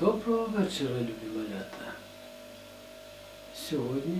Доброго вечора, любі малята. Сьогодні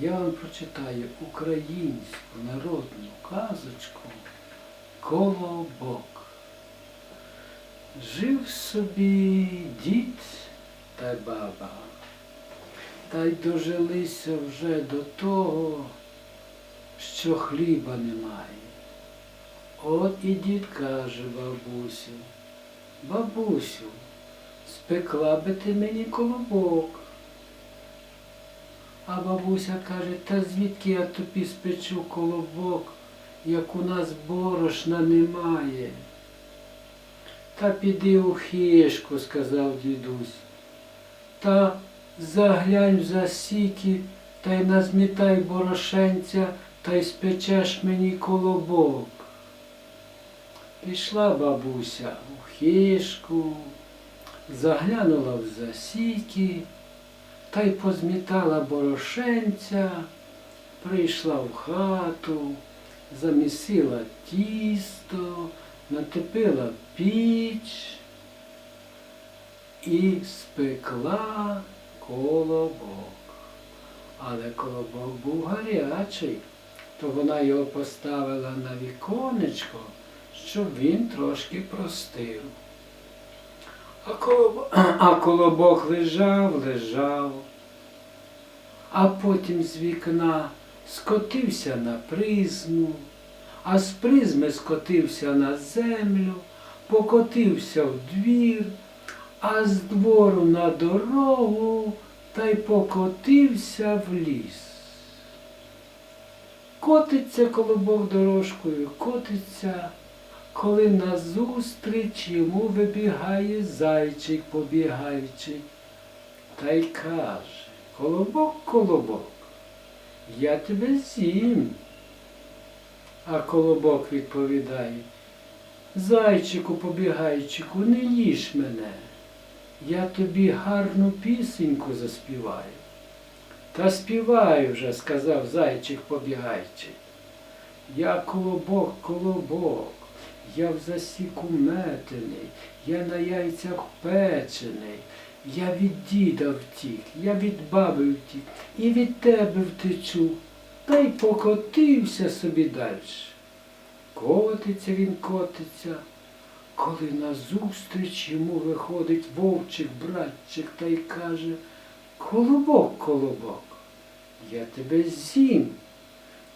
я вам прочитаю українську народну казочку Колобок. Жив собі дід та баба, та й дожилися вже до того, що хліба немає. От і дід каже бабусю, бабусю, спекла би ти мені колобок. А бабуся каже, та звідки я тобі спечу колобок, як у нас борошна немає. Та піди у хішку, сказав дідусь. Та заглянь в засіки та й назмітай борошенця та й спечеш мені колобок. Пішла бабуся у хішку, заглянула в засіки та й позмітала борошенця, прийшла в хату, замісила тісто, натопила піч і спекла колобок. Але колобок був гарячий, то вона його поставила на віконечко, щоб він трошки простив. А колобок, а колобок лежав, лежав, а потім з вікна скотився на призму, а з призми скотився на землю, покотився в двір, а з двору на дорогу та й покотився в ліс. Котиться колобок дорожкою, котиться, коли назустріч йому вибігає зайчик побігаючи, та й каже, колобок, колобок, я тебе з'їм. А колобок відповідає, зайчику побігайчику, не їж мене, я тобі гарну пісеньку заспіваю. Та співай вже, сказав зайчик побігайчик. Я колобок, колобок, я в засіку метений, я на яйцях печений, я від діда втік, я від баби втік, і від тебе втечу, та й покотився собі далі. Котиться він котиться, коли назустріч йому виходить вовчик, братчик та й каже, колобок, колобок, я тебе з'їм.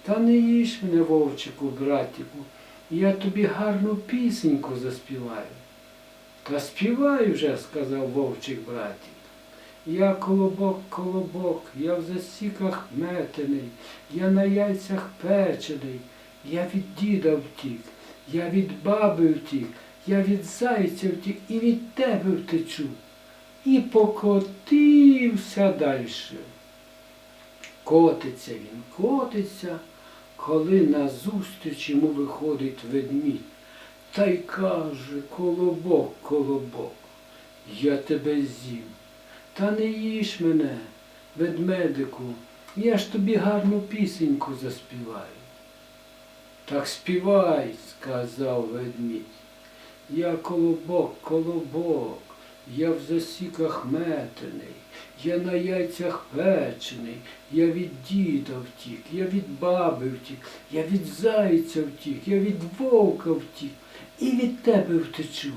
Та не їж мене, вовчику, братику, я тобі гарну пісеньку заспіваю. Та співай вже, сказав вовчик братик. Я колобок, колобок, я в засіках метений, я на яйцях печений, я від діда втік, я від баби втік, я від зайця втік і від тебе втечу. І покотився далі. Котиться він, котиться, коли назустріч йому виходить ведмідь. Та й каже, колобок, колобок, я тебе з'їм. Та не їж мене, ведмедику, я ж тобі гарну пісеньку заспіваю. Так співай, сказав ведмідь. Я колобок, колобок, я в засіках метений, я на яйцях печений, я від діда втік, я від баби втік, я від зайця втік, я від вовка втік і від тебе втечу.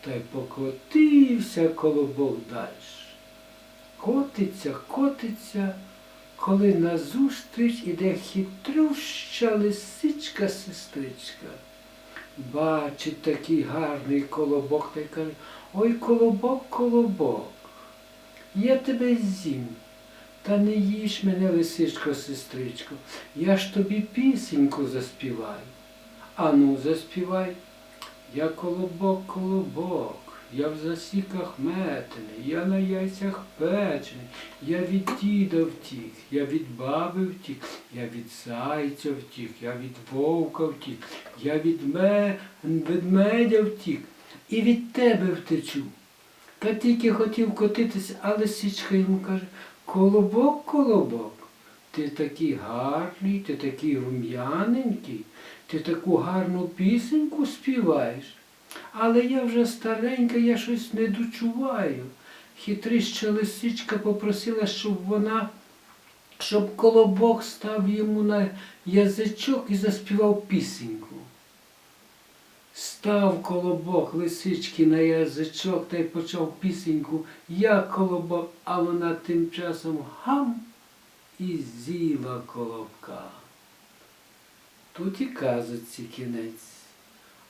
Та й покотився колобок далі. Котиться, котиться, коли назустріч іде хитрюща лисичка сестричка. Бачить такий гарний колобок та й каже, ой колобок, колобок, я тебе з'їм. Та не їж мене, лисичко, сестричко, я ж тобі пісеньку заспіваю. Ану, заспівай. Я колобок, колобок, я в засіках метений, я на яйцях печений, я від діда втік, я від баби втік, я від зайця втік, я від вовка втік, я від ме... ведмедя втік і від тебе втечу. Та тільки хотів котитися, а лисичка йому каже, колобок, колобок, ти такий гарний, ти такий рум'яненький, ти таку гарну пісеньку співаєш. Але я вже старенька, я щось не дочуваю. Хитрища лисичка попросила, щоб вона, щоб колобок став йому на язичок і заспівав пісеньку. Став колобок лисички на язичок та й почав пісеньку Я колобок, а вона тим часом гам і з'їла колобка. Тут і казочці кінець,